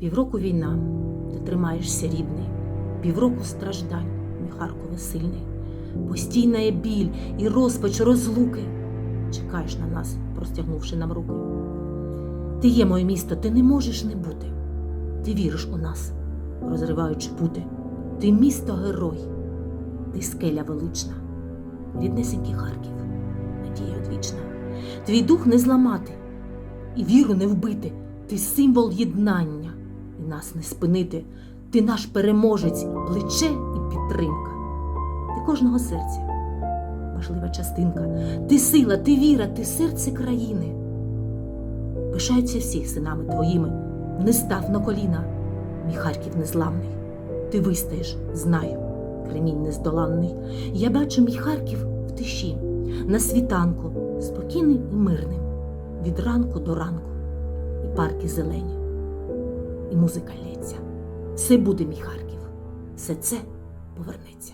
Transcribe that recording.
Півроку війна, ти тримаєшся рідний, півроку страждань, мій Харкове сильний, постійна є біль і розпач розлуки. Чекаєш на нас, простягнувши нам руки. Ти є моє місто, ти не можеш не бути. Ти віриш у нас, розриваючи пути. Ти місто герой, ти скеля велична, ріднесенький Харків, надія одвічна, твій дух не зламати і віру не вбити. Ти символ єднання, і нас не спинити. Ти наш переможець, плече і підтримка. Ти кожного серця, важлива частинка. Ти сила, ти віра, ти серце країни. Пишаються всіх синами твоїми, не став на коліна, мій Харків незламний. Ти вистоїш, знаю, кремінь нездоланний. Я бачу мій Харків в тиші, на світанку, спокійним і мирним, від ранку до ранку, і парки зелені, і музика лється. Все буде, мій Харків, все це повернеться.